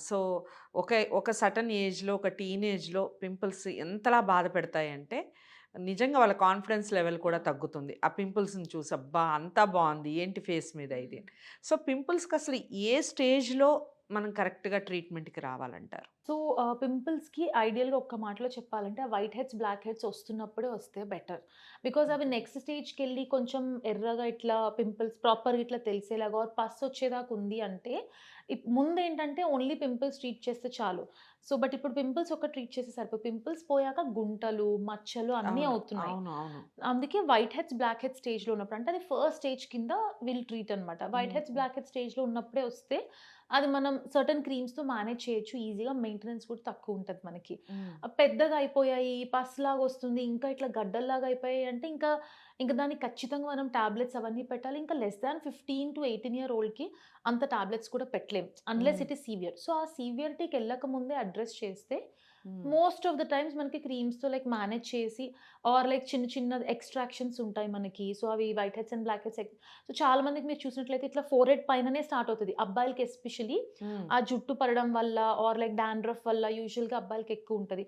So ఒక ఒక certain ఏజ్లో ఒక టీనేజ్లో పింపుల్స్ ఎంతలా బాధ పెడతాయంటే నిజంగా వాళ్ళ కాన్ఫిడెన్స్ లెవెల్ కూడా తగ్గుతుంది. ఆ పింపుల్స్ని చూసి అబ్బా! అంతా బాగుంది ఏంటి ఫేస్ మీద ఇది? సో పింపుల్స్కి అసలు ఏ స్టేజ్లో మనం కరెక్ట్గా ట్రీట్మెంట్కి రావాలంటారు. సో పింపుల్స్కి ఐడియల్గా ఒక్క మాటలో చెప్పాలంటే వైట్ హెడ్స్ బ్లాక్ హెడ్స్ వస్తున్నప్పుడే వస్తే బెటర్. బికాజ్ అవి నెక్స్ట్ స్టేజ్కి వెళ్ళి కొంచెం ఎర్రగా ఇట్లా పింపుల్స్ ప్రాపర్గా ఇట్లా తెలిసేలాగా పస్ వచ్చేదాకా ఉంది అంటే ముందు ఏంటంటే ఓన్లీ పింపుల్స్ ట్రీట్ చేస్తే చాలు. సో బట్ ఇప్పుడు పింపుల్స్ ఒక ట్రీట్ చేస్తే సరిపోయి పింపుల్స్ పోయాక గుంటలు మచ్చలు అన్నీ అవుతున్నాయి. అందుకే వైట్ హెడ్స్ బ్లాక్ హెడ్ స్టేజ్లో ఉన్నప్పుడు అంటే అది ఫస్ట్ స్టేజ్ కింద విల్ ట్రీట్ అనమాట వైట్ హెడ్స్. బ్లాక్ హెడ్ స్టేజ్లో ఉన్నప్పుడే వస్తే అది మనం సర్టన్ క్రీమ్స్తో మేనేజ్ చేయొచ్చు ఈజీగా మెయింటెనెన్స్ కూడా తక్కువ ఉంటుంది మనకి పెద్దగా అయిపోయాయి పస్ లాగా వస్తుంది ఇంకా ఇట్లా గడ్డల్లాగా అయిపోయాయి అంటే ఇంకా ఇంకా దానికి ఖచ్చితంగా మనం టాబ్లెట్స్ అవన్నీ పెట్టాలి ఇంకా less than fifteen to eighteen year ఓల్డ్కి అంత టాబ్లెట్స్ కూడా పెట్టలేం unless. It is severe so ఆ సీవియరిటీకి వెళ్ళక ముందే అడ్రస్ చేస్తే. మోస్ట్ ఆఫ్ ద టైమ్స్ మనకి క్రీమ్స్తో లైక్ మేనేజ్ చేసి ఆర్ లైక్ చిన్న చిన్న ఎక్స్ట్రాక్షన్స్ ఉంటాయి మనకి. సో అవి white heads and black heads so చాలా మందికి మీరు చూసినట్లయితే ఇట్లా ఫోర్ హెడ్ పైననే స్టార్ట్ అవుతుంది. అబ్బాయిలకి ఎస్పెషలీ మ్మ్. ఆ జుట్టు పడడం వల్ల ఆర్ లైక్ డాండ్రఫ్ వల్ల యూజువల్గా అబ్బాయిలకి ఎక్కువ ఉంటుంది.